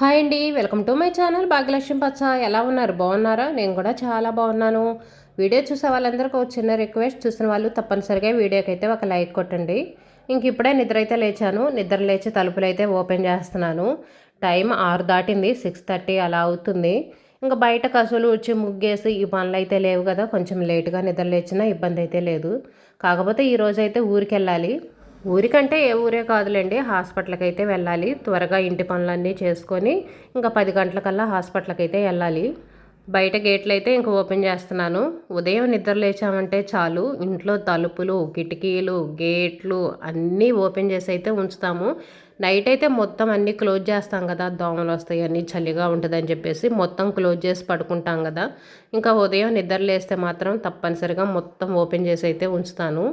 Hi అండి welcome to my channel Bhagyalakshmi పచ్చ. ఎలా ఉన్నారు? బాగున్నారా? నేను కూడా చాలా బాగున్నాను. వీడియో చూసే వాళ్ళందరికీ ఒక చిన్న రిక్వెస్ట్. చూసిన వాళ్ళు తప్పనిసరిగా వీడియోకి అయితే ఒక లైక్ కొట్టండి. ఇంక ఇప్పుడే నిద్ర అయితే లేచాను. నిద్ర లేచి తలుపులు అయితే ఓపెన్ చేస్తున్నాను. టైం ఆరు దాటింది. సిక్స్ థర్టీ అలా అవుతుంది. ఇంకా బయట కసులు వచ్చి ముగ్గేసి ఈ పనులు అయితే లేవు కదా. కొంచెం లేటుగా నిద్ర లేచినా ఇబ్బంది అయితే లేదు. కాకపోతే ఈరోజు అయితే ఊరికి వెళ్ళాలి ఊరికంటే ఏ ఊరే కాదులేండి హాస్పిటల్కి అయితే వెళ్ళాలి. త్వరగా ఇంటి పనులన్నీ చేసుకొని ఇంకా పది గంటలకల్లా హాస్పిటల్కి అయితే వెళ్ళాలి. బయట గేట్లు అయితే ఇంక ఓపెన్ చేస్తున్నాను. ఉదయం నిద్ర లేచామంటే చాలు. ఇంట్లో తలుపులు కిటికీలు గేట్లు అన్నీ ఓపెన్ చేసి అయితే ఉంచుతాము. నైట్ అయితే మొత్తం అన్నీ క్లోజ్ చేస్తాం కదా దోమలు వస్తాయి అన్నీ చలిగా ఉంటుందని చెప్పేసి మొత్తం క్లోజ్ చేసి పడుకుంటాం కదా. ఇంకా ఉదయం నిద్ర లేస్తే మాత్రం తప్పనిసరిగా మొత్తం ఓపెన్ చేసి అయితే ఉంచుతాను.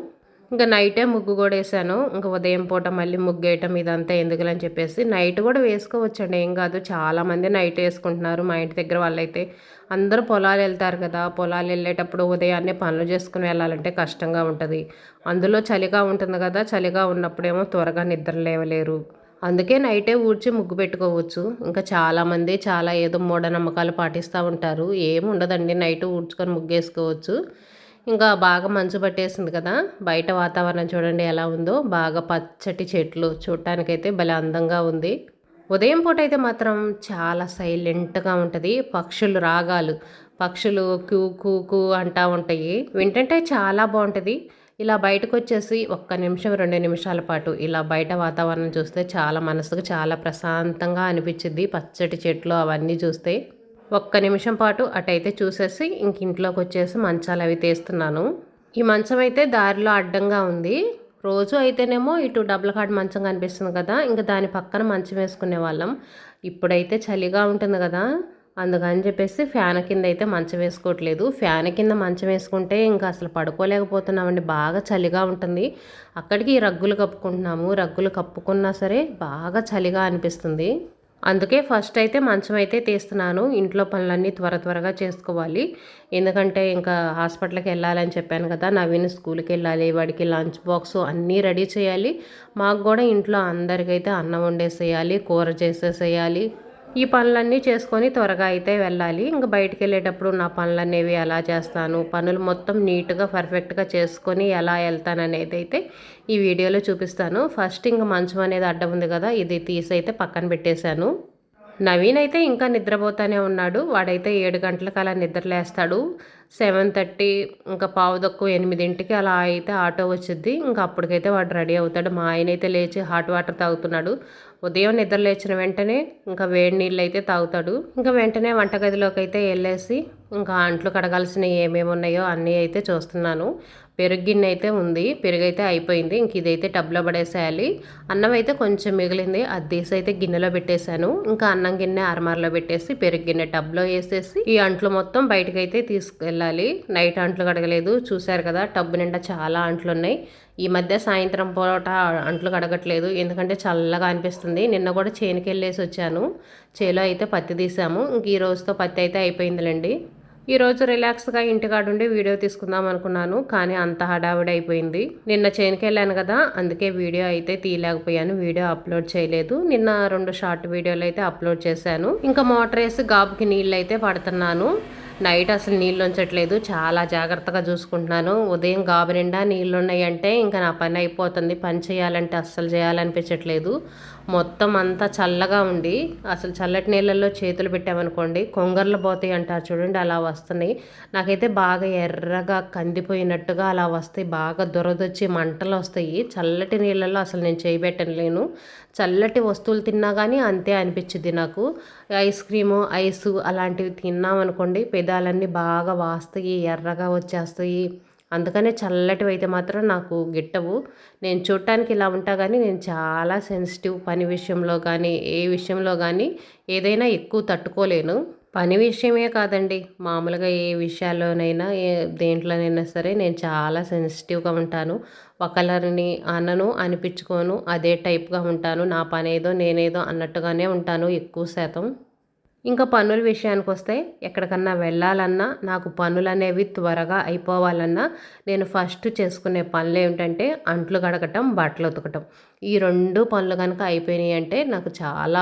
ఇంకా నైటే ముగ్గు కూడా వేసాను. ఇంకా ఉదయం పూట మళ్ళీ ముగ్గు వేయటం ఇదంతా ఎందుకులని చెప్పేసి నైట్ కూడా వేసుకోవచ్చండి. ఏం కాదు చాలామంది నైట్ వేసుకుంటున్నారు. మా ఇంటి దగ్గర వాళ్ళైతే అందరూ పొలాలు వెళ్తారు కదా పొలాలు వెళ్ళేటప్పుడు ఉదయాన్నే పనులు చేసుకుని వెళ్ళాలంటే కష్టంగా ఉంటుంది. అందులో చలిగా ఉంటుంది కదా చలిగా ఉన్నప్పుడేమో త్వరగా నిద్ర లేవలేరు. అందుకే నైటే ఊడ్చి ముగ్గు పెట్టుకోవచ్చు. ఇంకా చాలామంది చాలా ఏదో మూఢనమ్మకాలు పాటిస్తూ ఉంటారు. ఏముండదండి నైట్ ఊడ్చుకొని ముగ్గు వేసుకోవచ్చు. ఇంకా బాగా మంచు పట్టేసింది కదా. బయట వాతావరణం చూడండి ఎలా ఉందో. బాగా పచ్చటి చెట్లు చూడటానికైతే భలే అందంగా ఉంది. ఉదయం పూట అయితే మాత్రం చాలా సైలెంట్గా ఉంటుంది. పక్షులు రాగాలు పక్షులు క్యూ కూ కూ అంటూ ఉంటాయి. వింటంటే చాలా బాగుంటుంది. ఇలా బయటకు వచ్చేసి ఒక్క నిమిషం రెండు నిమిషాల పాటు ఇలా బయట వాతావరణం చూస్తే చాలా మనసుకు చాలా ప్రశాంతంగా అనిపించింది పచ్చటి చెట్లు అవన్నీ చూస్తే ఒక్క నిమిషం పాటు అటైతే చూసేసి ఇంక ఇంట్లోకి వచ్చేసి మంచాలు అవి తీస్తున్నాను. ఈ మంచం అయితే దారిలో అడ్డంగా ఉంది. రోజు అయితేనేమో ఇటు డబుల్ కాట్ మంచం కనిపిస్తుంది కదా ఇంకా దాని పక్కన మంచం వేసుకునే వాళ్ళం. ఇప్పుడైతే చలిగా ఉంటుంది కదా అందుకని చెప్పేసి ఫ్యాన్ కింద అయితే మంచం వేసుకోవట్లేదు. ఫ్యాన్ కింద మంచం వేసుకుంటే ఇంకా అసలు పడుకోలేకపోతున్నామండి బాగా చలిగా ఉంటుంది. అక్కడికి రగ్గులు కప్పుకుంటున్నాము. రగ్గులు కప్పుకున్నా సరే బాగా చలిగా అనిపిస్తుంది. అందుకే ఫస్ట్ అయితే మంచం అయితే తీస్తున్నాను. ఇంట్లో పనులన్నీ త్వర త్వరగా చేసుకోవాలి. ఎందుకంటే ఇంకా హాస్పిటల్కి వెళ్ళాలని చెప్పాను కదా నవీన్ స్కూల్కి వెళ్ళాలి వాడికి లంచ్ బాక్స్ అన్నీ రెడీ చేయాలి. మాకు కూడా ఇంట్లో అందరికైతే అన్నం వండేసేయాలి కూర చేసేసేయాలి. ఈ పనులన్నీ చేసుకొని త్వరగా అయితే వెళ్ళాలి. ఇంకా బయటికి వెళ్ళేటప్పుడు నా పనులనేవి ఎలా చేస్తాను పనులు మొత్తం నీట్గా పర్ఫెక్ట్గా చేసుకొని ఎలా వెళ్తాను అనేది అయితే ఈ వీడియోలో చూపిస్తాను. ఫస్ట్ ఇంకా మంచం అనేది అడ్డం ఉంది కదా ఇది తీసి అయితే పక్కన పెట్టేశాను. నవీన్ అయితే ఇంకా నిద్రపోతానే ఉన్నాడు. వాడైతే ఏడు గంటలకు అలా నిద్రలేస్తాడు. సెవెన్ థర్టీ ఇంకా పావు తక్కువ ఎనిమిదింటికి అలా అయితే ఆటో వచ్చింది ఇంకా అప్పటికైతే వాడు రెడీ అవుతాడు. మా ఆయన అయితే లేచి హాట్ వాటర్ తాగుతున్నాడు. ఉదయం నిద్ర లేచిన వెంటనే ఇంకా వేడి నీళ్ళు అయితే తాగుతాడు. ఇంకా వెంటనే వంటగదిలోకి అయితే వెళ్ళేసి ఇంకా అంట్లు కడగాల్సినవి ఏమేమి ఉన్నాయో అన్నీ అయితే చూస్తున్నాను. పెరుగు గిన్నె అయితే ఉంది పెరుగు అయితే అయిపోయింది. ఇంక ఇదైతే టబ్లో పడేసేయాలి. అన్నం అయితే కొంచెం మిగిలింది. అది తీసి అయితే గిన్నెలో పెట్టేశాను. ఇంకా అన్నం గిన్నె అరమార్లో పెట్టేసి పెరుగు గిన్నె టబ్లో వేసేసి ఈ అంట్లు మొత్తం బయటకు అయితే తీసుకెళ్ళాలి. నైట్ అంట్లు కడగలేదు. చూశారు కదా టబ్బు నిండా చాలా అంట్లు ఉన్నాయి. ఈ మధ్య సాయంత్రం పూట అంట్లు కడగట్లేదు. ఎందుకంటే చల్లగా అనిపిస్తుంది. నిన్న కూడా చేనుకి వెళ్ళేసి వచ్చాను. చేలో అయితే పత్తి తీసాము. ఇంక ఈ రోజుతో పత్తి అయితే అయిపోయిందిలేండి. ఈరోజు రిలాక్స్గా ఇంటికాడుండి వీడియో తీసుకుందాం అనుకున్నాను కానీ అంత హడావిడి అయిపోయింది. నిన్న చేనుకి వెళ్ళాను కదా అందుకే వీడియో అయితే తీయలేకపోయాను. వీడియో అప్లోడ్ చేయలేదు. నిన్న రెండు షార్ట్ వీడియోలు అయితే అప్లోడ్ చేశాను. ఇంకా మోటార్ వేసి గాబుకి నీళ్ళు అయితే పడుతున్నాను. నైట్ అసలు నీళ్ళు ఉంచట్లేదు. చాలా జాగ్రత్తగా చూసుకుంటున్నాను. ఉదయం గాబు నిండా నీళ్ళు ఉన్నాయంటే ఇంకా నా పని అయిపోతుంది. పని చేయాలంటే అస్సలు చేయాలనిపించట్లేదు. మొత్తం అంతా చల్లగా ఉండి అసలు చల్లటి నీళ్ళల్లో చేతులు పెట్టామనుకోండి కొంగర్లు పోతాయి అంటారు చూడండి అలా వస్తున్నాయి. నాకైతే బాగా ఎర్రగా కందిపోయినట్టుగా అలా వస్తాయి బాగా దొరదొచ్చి మంటలు వస్తాయి. చల్లటి నీళ్ళల్లో అసలు నేను చేయబెట్టలేను చల్లటి వస్తువులు తిన్నా కానీ అంతే అనిపించింది నాకు. ఐస్ క్రీము ఐసు అలాంటివి తిన్నామనుకోండి పెదాలన్నీ బాగా వాస్తాయి ఎర్రగా వచ్చేస్తాయి. అందుకనే చల్లటివి అయితే మాత్రం నాకు గిట్టవు. నేను చూడటానికి ఇలా ఉంటా కానీ నేను చాలా సెన్సిటివ్ పని విషయంలో కానీ ఏ విషయంలో కానీ ఏదైనా ఎక్కువ తట్టుకోలేను. పని విషయమే కాదండి. మామూలుగా ఏ విషయాల్లోనైనా ఏ దేంట్లోనైనా సరే నేను చాలా సెన్సిటివ్గా ఉంటాను. ఒకళ్ళని అనను అనిపించుకోను అదే టైప్గా ఉంటాను. నా పని ఏదో నేనేదో అన్నట్టుగానే ఉంటాను ఎక్కువ శాతం. ఇంకా పనుల విషయానికి వస్తే ఎక్కడికన్నా వెళ్ళాలన్నా నాకు పనులు అనేవి త్వరగా అయిపోవాలన్నా నేను ఫస్ట్ చేసుకునే పనులు ఏమిటంటే అంట్లు కడగటం బట్టలు ఉతకటం. ఈ రెండు పనులు కనుక అయిపోయినాయి అంటే నాకు చాలా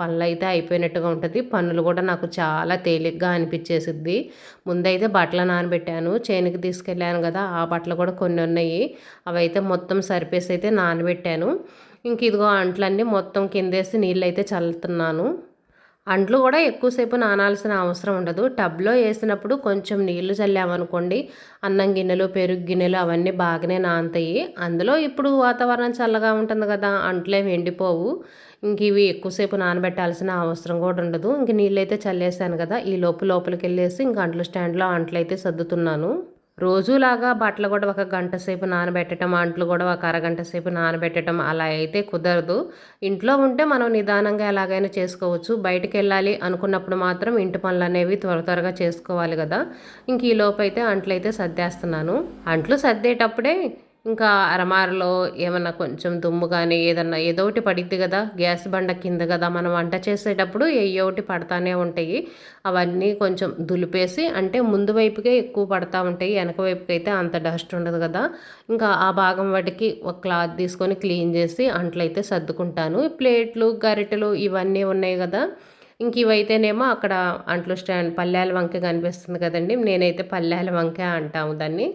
పనులు అయితే అయిపోయినట్టుగా ఉంటుంది. పనులు కూడా నాకు చాలా తేలిగ్గా అనిపించేసిద్ది. ముందైతే బట్టలు నానబెట్టాను చేనికి తీసుకెళ్ళాను కదా ఆ బట్టలు కూడా కొన్ని ఉన్నాయి. అవి అయితే మొత్తం సరిపేసి అయితే నానబెట్టాను. ఇంక ఇదిగో అంట్లన్నీ మొత్తం కిందేసి నీళ్ళు అయితే చల్లుతున్నాను. అంట్లు కూడా ఎక్కువసేపు నానాల్సిన అవసరం ఉండదు. టబ్లో వేసినప్పుడు కొంచెం నీళ్ళు చల్లామనుకోండి. అన్నం గిన్నెలు పెరుగు గిన్నెలు అవన్నీ బాగానే నానతాయి అందులో ఇప్పుడు వాతావరణం చల్లగా ఉంటుంది కదా అంట్లేమి ఎండిపోవు. ఇంక ఇవి ఎక్కువసేపు నానబెట్టాల్సిన అవసరం కూడా ఉండదు. ఇంక నీళ్ళు అయితే చల్లేసాను కదా ఈ లోపు లోపలికి వెళ్ళేసి ఇంక అంట్లు స్టాండ్లో అంట్లు అయితే సర్దుతున్నాను. రోజులాగా బట్టలు కూడా ఒక గంట సేపు నానబెట్టడం అంట్లు కూడా ఒక అరగంట సేపు నానబెట్టడం అలా అయితే కుదరదు. ఇంట్లో ఉంటే మనం నిదానంగా ఎలాగైనా చేసుకోవచ్చు. బయటికి వెళ్ళాలి అనుకున్నప్పుడు మాత్రం ఇంటి పనులు అనేవి త్వర త్వరగా చేసుకోవాలి కదా. ఇంక ఈ అయితే అంట్లు అయితే సర్దేస్తున్నాను. అంట్లు సర్దేటప్పుడే ఇంకా అరమారలో ఏమన్నా కొంచెం దుమ్ము కానీ ఏదన్నా ఏదో ఒకటి పడిద్ది కదా గ్యాస్ బండ కింద కదా మనం వంట చేసేటప్పుడు ఏయో ఒకటి పడతానే ఉంటాయి. అవన్నీ కొంచెం దులిపేసి అంటే ముందు వైపుకే ఎక్కువ పడతా ఉంటాయి వెనక వైపుకి అయితే అంత డస్ట్ ఉండదు కదా. ఇంకా ఆ భాగం వాటికి ఒక క్లాత్ తీసుకొని క్లీన్ చేసి అంట్లయితే సర్దుకుంటాను. ప్లేట్లు గరిటెలు ఇవన్నీ ఉన్నాయి కదా. ఇంక ఇవైతేనేమో అక్కడ అంట్లు స్టాండ్ పల్లెల వంక కనిపిస్తుంది కదండి. నేనైతే పల్లెల వంక అంటాము దాన్ని.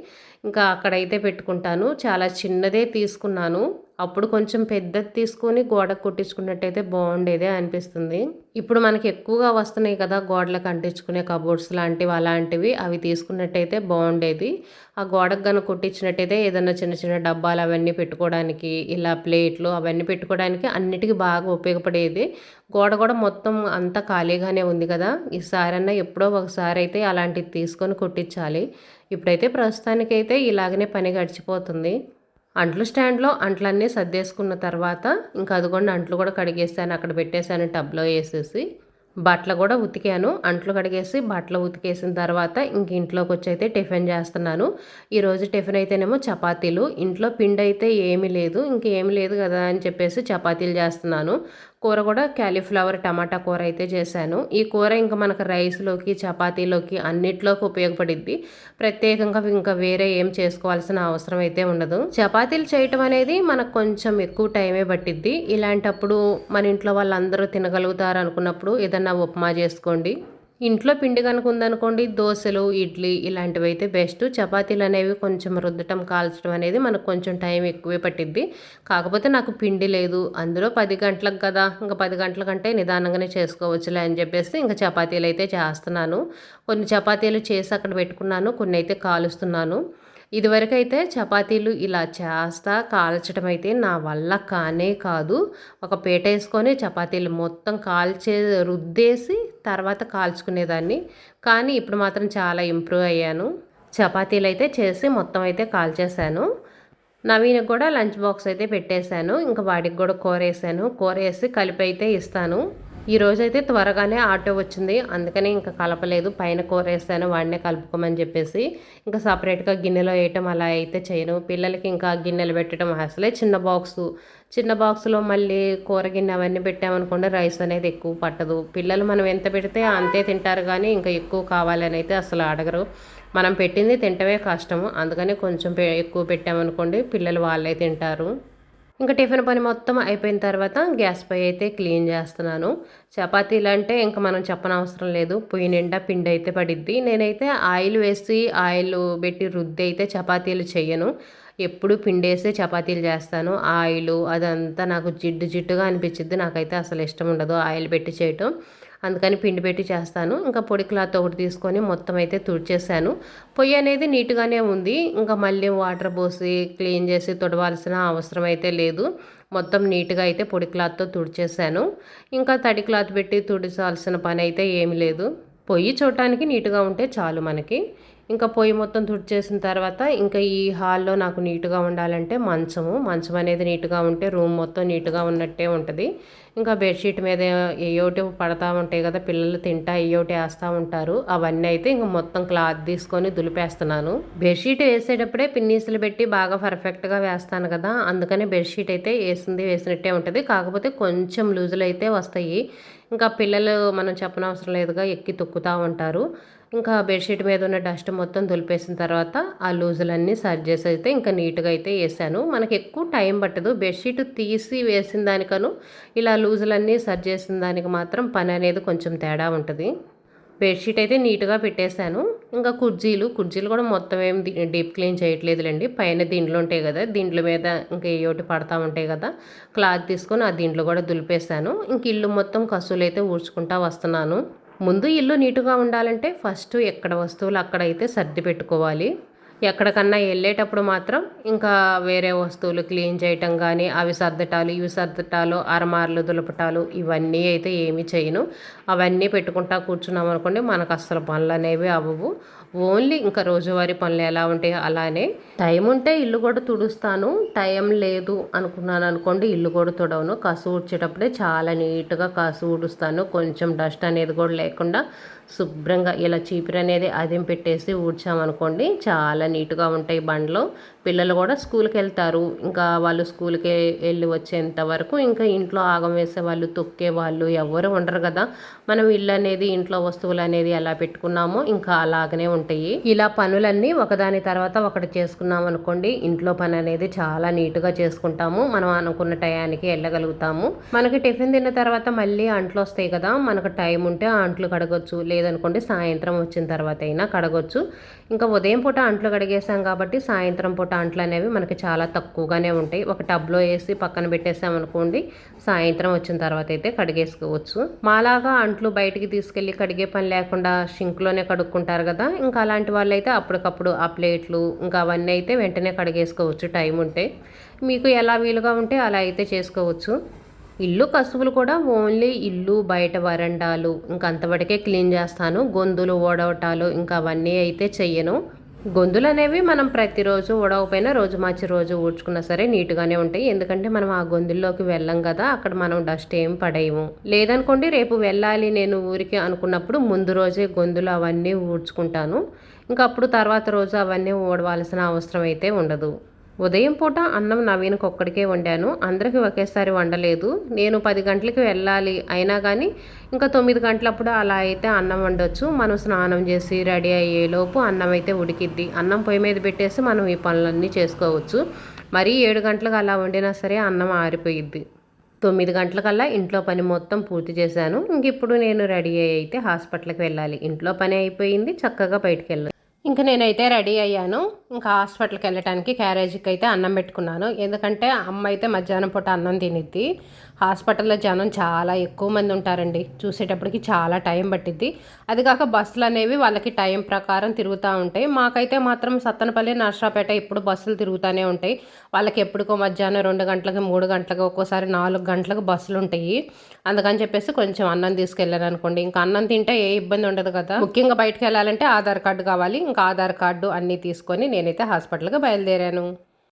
ఇంకా అక్కడైతే పెట్టుకుంటాను. చాలా చిన్నదే తీసుకున్నాను. అప్పుడు కొంచెం పెద్దది తీసుకొని గోడకు కొట్టించుకున్నట్టయితే బాగుండేదే అనిపిస్తుంది. ఇప్పుడు మనకి ఎక్కువగా వస్తున్నాయి కదా గోడలకు అంటించుకునే కబోర్డ్స్ లాంటివి అలాంటివి అవి తీసుకున్నట్టయితే బాగుండేది. ఆ గోడకు కనుక కొట్టించినట్టయితే ఏదైనా చిన్న చిన్న డబ్బాలు అవన్నీ పెట్టుకోవడానికి ఇలా ప్లేట్లు అవన్నీ పెట్టుకోవడానికి అన్నిటికీ బాగా ఉపయోగపడేది. గోడ కూడా మొత్తం అంతా ఖాళీగానే ఉంది కదా. ఈసారన్నా ఎప్పుడో ఒకసారి అయితే అలాంటివి తీసుకొని కొట్టించాలి. ఇప్పుడైతే ప్రస్తుతానికైతే ఇలాగనే పని గడిచిపోతుంది. అంట్లు స్టాండ్లో అంట్లన్నీ సర్దేసుకున్న తర్వాత ఇంకా అదిగోండి అంట్లు కూడా కడిగేసాను అక్కడ పెట్టేశాను టబ్లో వేసేసి. బట్టలు కూడా ఉతికాను అంట్లు కడిగేసి బట్టలు ఉతికేసిన తర్వాత ఇంక ఇంట్లోకి వచ్చి అయితే టిఫిన్ చేస్తున్నాను. ఈరోజు టిఫిన్ అయితేనేమో చపాతీలు ఇంట్లో పిండి అయితే ఏమీ లేదు ఇంకేమి లేదు కదా అని చెప్పేసి చపాతీలు చేస్తున్నాను. కూర కూడా క్యాలీఫ్లవర్ టమాటా కూర అయితే చేశాను. ఈ కూర ఇంకా మనకు రైస్లోకి చపాతీలోకి అన్నిట్లోకి ఉపయోగపడిద్ది. ప్రత్యేకంగా ఇంకా వేరే ఏం చేసుకోవాల్సిన అవసరం అయితే ఉండదు. చపాతీలు చేయటం అనేది మనకు కొంచెం ఎక్కువ టైమే పట్టిద్ది. ఇలాంటప్పుడు మన ఇంట్లో వాళ్ళందరూ తినగలుగుతారు అనుకున్నప్పుడు ఏదన్నా ఉప్మా చేసుకోండి. ఇంట్లో పిండి కనుక ఉందనుకోండి దోశలు ఇడ్లీ ఇలాంటివి అయితే బెస్ట్ చపాతీలు అనేవి కొంచెం రుద్దటం కాల్చడం అనేది మనకు కొంచెం టైం ఎక్కువే పట్టిద్ది. కాకపోతే నాకు పిండి లేదు. అందులో పది గంటలకు కదా ఇంకా పది గంటల కంటే నిదానంగానే చేసుకోవచ్చులే అని చెప్పేసి ఇంకా చపాతీలు అయితే చేస్తున్నాను. కొన్ని చపాతీలు చేసి అక్కడ పెట్టుకున్నాను కొన్ని అయితే కాలుస్తున్నాను. ఇదివరకు అయితే చపాతీలు ఇలా చేస్తా కాల్చడం అయితే నా వల్ల కానే కాదు. ఒక పీట వేసుకొని చపాతీలు మొత్తం కాల్చే రుద్దేసి తర్వాత కాల్చుకునేదాన్ని. కానీ ఇప్పుడు మాత్రం చాలా ఇంప్రూవ్ అయ్యాను. చపాతీలు అయితే చేసి మొత్తం అయితే కాల్చేశాను. నవీనకు కూడా లంచ్ బాక్స్ అయితే పెట్టేశాను. ఇంకా వాడికి కూడా కూర వేసాను. కూర వేసి కలిపి అయితే ఇస్తాను. ఈ రోజైతే త్వరగానే ఆటో వచ్చింది. అందుకని ఇంకా కలపలేదు. పైన కూర వేస్తాను వాడినే కలుపుకోమని చెప్పేసి ఇంకా సపరేట్గా గిన్నెలో వేయటం అలా అయితే చేయను. పిల్లలకి ఇంకా గిన్నెలు పెట్టడం అసలే చిన్న బాక్సు. చిన్న బాక్స్లో మళ్ళీ కూర గిన్నె అవన్నీ పెట్టామనుకోండి రైస్ అనేది ఎక్కువ పట్టదు. పిల్లలు మనం ఎంత పెడితే అంతే తింటారు కానీ ఇంకా ఎక్కువ కావాలని అయితే అసలు అడగరు. మనం పెట్టింది తింటమే కష్టము. అందుకని కొంచెం ఎక్కువ పెట్టామనుకోండి పిల్లలు వాళ్ళే తింటారు. ఇంకా టిఫిన్ పని మొత్తం అయిపోయిన తర్వాత గ్యాస్ పై అయితే క్లీన్ చేస్తున్నాను. చపాతీలు అంటే ఇంకా మనం చెప్పనవసరం లేదు. పొయ్యి నిండా పిండి అయితే పడిద్ది. నేనైతే ఆయిల్ వేసి ఆయిల్ పెట్టి రుద్ది అయితే చపాతీలు చేయను ఎప్పుడు పిండేసే చపాతీలు చేస్తాను. ఆయిల్ అదంతా నాకు జిడ్డు జిడ్డుగా అనిపించింది నాకైతే అసలు ఇష్టం ఉండదు ఆయిల్ పెట్టి చేయటం. అందుకని పిండి పెట్టి చేస్తాను. ఇంకా పొడి క్లాత్ ఒకటి తీసుకొని మొత్తం అయితే తుడిచేసాను. పొయ్యి అనేది నీట్గానే ఉంది. ఇంకా మళ్ళీ వాటర్ పోసి క్లీన్ చేసి తుడవాల్సిన అవసరం అయితే లేదు. మొత్తం నీట్గా అయితే పొడి క్లాత్తో తుడిచేసాను. ఇంకా తడి క్లాత్ పెట్టి తుడిచాల్సిన పని అయితే ఏమి లేదు. పొయ్యి చూడటానికి నీట్గా ఉంటే చాలు మనకి. ఇంకా పొయ్యి మొత్తం తుడిచేసిన తర్వాత ఇంకా ఈ హాల్లో నాకు నీట్గా ఉండాలంటే మంచము. మంచం అనేది నీట్గా ఉంటే రూమ్ మొత్తం నీట్గా ఉన్నట్టే ఉంటుంది. ఇంకా బెడ్షీట్ మీద ఏయోటి పడతా ఉంటాయి కదా పిల్లలు తింటా ఏయోటి వేస్తూ ఉంటారు. అవన్నీ అయితే ఇంకా మొత్తం క్లాత్ తీసుకొని దులిపేస్తున్నాను. బెడ్షీట్ వేసేటప్పుడే పిన్నీసులు పెట్టి బాగా పర్ఫెక్ట్గా వేస్తాను కదా. అందుకని బెడ్షీట్ అయితే వేసింది వేసినట్టే ఉంటుంది. కాకపోతే కొంచెం లూజులు అయితే వస్తాయి. ఇంకా పిల్లలు మనం చెప్పనవసరం లేదుగా ఎక్కి తొక్కుతూ ఉంటారు. ఇంకా బెడ్షీట్ మీద ఉన్న డస్ట్ మొత్తం దులిపేసిన తర్వాత ఆ లూజులన్నీ సర్జ్ చేసి అయితే ఇంకా నీట్గా అయితే వేసాను. మనకి ఎక్కువ టైం పట్టదు. బెడ్షీట్ తీసి వేసిన దానికను ఇలా లూజులన్నీ సర్జ్ చేసిన దానికి మాత్రం పని అనేది కొంచెం తేడా ఉంటుంది. బెడ్షీట్ అయితే నీట్గా పెట్టేశాను. ఇంకా కుర్జీలు కుర్జీలు కూడా మొత్తం ఏం డీప్ క్లీన్ చేయట్లేదులేండి. పైన దీంట్లో ఉంటాయి కదా దీంట్లో మీద ఇంకా ఏయోటి పడతా ఉంటాయి కదా క్లాత్ తీసుకొని ఆ దీంట్లో కూడా దులిపేశాను. ఇంక ఇల్లు మొత్తం కసులు అయితే ఊడ్చుకుంటా వస్తున్నాను. ముందు ఇల్లు నీటుగా ఉండాలంటే ఫస్ట్ ఎక్కడ వస్తువులు అక్కడైతే సర్ది పెట్టుకోవాలి. ఎక్కడికన్నా వెళ్ళేటప్పుడు మాత్రం ఇంకా వేరే వస్తువులు క్లీన్ చేయటం కానీ అవి సర్దటాలు ఇవి సర్దటాలు అరమార్లు దులపటాలు ఇవన్నీ అయితే ఏమీ చేయను. అవన్నీ పెట్టుకుంటా కూర్చున్నాం అనుకోండి మనకు అస్సలు పనులు అనేవి అవ్వవు. ఓన్లీ ఇంకా రోజువారీ పనులు ఎలా ఉంటాయో అలానే టైం ఉంటే ఇల్లు కూడా తుడుస్తాను. టైం లేదు అనుకున్నాను అనుకోండి ఇల్లు కూడా తుడవను. కసు ఊడ్చేటప్పుడే చాలా నీట్గా కసు ఊడుస్తాను. కొంచెం డస్ట్ అనేది కూడా లేకుండా శుభ్రంగా ఇలా చీపురు అనేది అదిం పెట్టేసి ఊడ్చామనుకోండి చాలా నీట్గా ఉంటాయి బండ్లు. పిల్లలు కూడా స్కూల్కి వెళ్తారు. ఇంకా వాళ్ళు స్కూల్కి వెళ్ళి వచ్చేంత వరకు ఇంకా ఇంట్లో ఆగం వేసే వాళ్ళు తొక్కే వాళ్ళు ఎవరు ఉండరు కదా. మనం ఇల్లు అనేది ఇంట్లో వస్తువులు అనేది ఎలా పెట్టుకున్నామో ఇంకా అలాగనే ఉంటాయి. ఇలా పనులన్నీ ఒకదాని తర్వాత ఒకటి చేసుకున్నాం అనుకోండి ఇంట్లో పని అనేది చాలా నీట్గా చేసుకుంటాము. మనం అనుకున్న టయానికి వెళ్ళగలుగుతాము. మనకి టిఫిన్ తిన్న తర్వాత మళ్ళీ అంట్లు వస్తాయి కదా. మనకు టైం ఉంటే ఆ అంట్లు కడగొచ్చు లేదనుకోండి సాయంత్రం వచ్చిన తర్వాత అయినా కడగొచ్చు. ఇంకా ఉదయం పూట అంట్లు కడిగేసాం కాబట్టి సాయంత్రం పూట అంట్లు అనేవి మనకి చాలా తక్కువగానే ఉంటాయి. ఒక టబ్లో వేసి పక్కన పెట్టేసామనుకోండి సాయంత్రం వచ్చిన తర్వాత అయితే కడిగేసుకోవచ్చు. మాలాగా అంట్లు బయటికి తీసుకెళ్ళి కడిగే పని లేకుండా షింక్లోనే కడుక్కుంటారు కదా. ఇంకా అలాంటి వాళ్ళు అయితే అప్పటికప్పుడు ఆ ప్లేట్లు ఇంకా అవన్నీ అయితే వెంటనే కడిగేసుకోవచ్చు టైం ఉంటే. మీకు ఎలా వీలుగా ఉంటే అలా అయితే చేసుకోవచ్చు. ఇల్లు కసువులు కూడా ఓన్లీ ఇల్లు బయట వరండాలు. ఇంకా అంతవరకే క్లీన్ చేస్తాను. గొంతులు ఓడవటాలు ఇంకా అవన్నీ అయితే చెయ్యను. గొంతులు అనేవి మనం ప్రతిరోజు ఓడవపోయినా రోజు మార్చి రోజు ఊడ్చుకున్నా సరే నీట్గానే ఉంటాయి. ఎందుకంటే మనం ఆ గొంతుల్లోకి వెళ్ళం కదా అక్కడ మనం డస్ట్ ఏం పడేయము. లేదనుకోండి రేపు వెళ్ళాలి నేను ఊరికి అనుకున్నప్పుడు ముందు రోజే గొంతులు అవన్నీ ఊడ్చుకుంటాను. ఇంకా అప్పుడు తర్వాత రోజు అవన్నీ ఓడవలసిన అవసరం అయితే ఉండదు. ఉదయం పూట అన్నం నవీన్కి ఒక్కడికే వండాను. అందరికి ఒకేసారి వండలేదు. నేను పది గంటలకి వెళ్ళాలి అయినా కానీ ఇంకా తొమ్మిది గంటలప్పుడు అలా అయితే అన్నం వండొచ్చు. మనం స్నానం చేసి రెడీ అయ్యేలోపు అన్నం అయితే ఉడికిద్ది. అన్నం పొయ్యి మీద పెట్టేసి మనం ఈ పనులన్నీ చేసుకోవచ్చు. మరీ ఏడు గంటలకు అలా వండినా సరే అన్నం ఆరిపోయిద్ది. తొమ్మిది గంటలకల్లా ఇంట్లో పని మొత్తం పూర్తి చేశాను. ఇంక ఇప్పుడు నేను రెడీ అయ్యి అయితే హాస్పిటల్కి వెళ్ళాలి. ఇంట్లో పని అయిపోయింది చక్కగా బయటికి వెళ్ళాలి. ఇంకా నేనైతే రెడీ అయ్యాను. ఇంకా హాస్పిటల్కి వెళ్ళటానికి క్యారేజీకి అయితే అన్నం పెట్టుకున్నాను. ఎందుకంటే అమ్మ అయితే మధ్యాహ్నం పూట అన్నం తినిద్ది. హాస్పిటల్లో జనం చాలా ఎక్కువ మంది ఉంటారండి. చూసేటప్పటికి చాలా టైం పట్టిద్ది. అది కాక బస్సులు అనేవి వాళ్ళకి టైం ప్రకారం తిరుగుతూ ఉంటాయి. మాకైతే మాత్రం సత్తనపల్లి నర్సాపేట ఇప్పుడు బస్సులు తిరుగుతూనే ఉంటాయి. వాళ్ళకి ఎప్పుడుకో మధ్యాహ్నం రెండు గంటలకి మూడు గంటలకి ఒక్కోసారి నాలుగు గంటలకు బస్సులు ఉంటాయి. అందుకని చెప్పేసి కొంచెం అన్నం తీసుకెళ్ళాను అనుకోండి. ఇంకా అన్నం తింటే ఏ ఇబ్బంది ఉండదు కదా. ముఖ్యంగా బయటకు వెళ్ళాలంటే ఆధార్ కార్డు కావాలి. ఇంకా ఆధార్ కార్డు అన్నీ తీసుకొని నేను నేనైతే హాస్పిటల్కి బయలుదేరాను.